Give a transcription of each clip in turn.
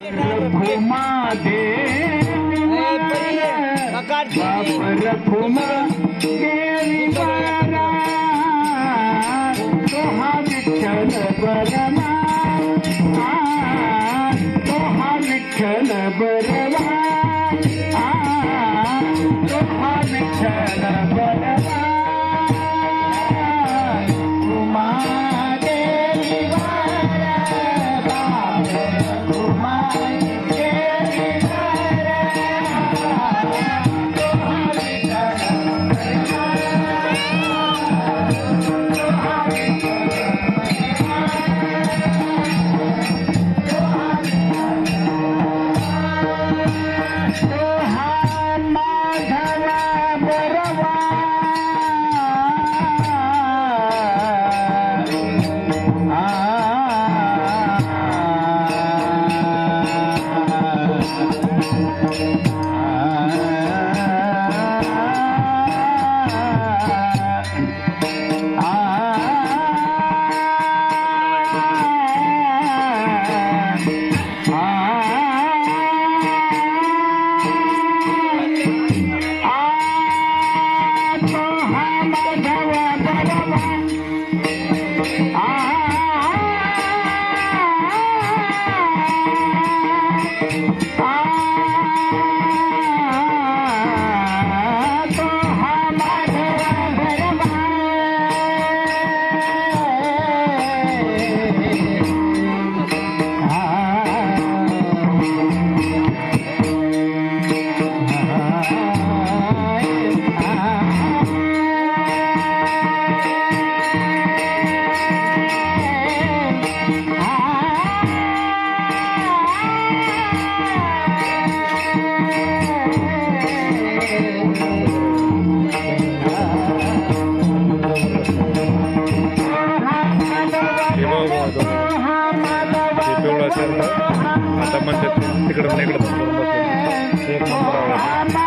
रखुमा देवी बाप रखुमा देवी बारा तोहा विठ्ठल बरमा तोहा विठ्ठल बरमा Bye. बघा ते आता म्हणतात तिकडं पण इकडं पण करून बसले. एक नंबर आवडला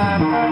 Thank you.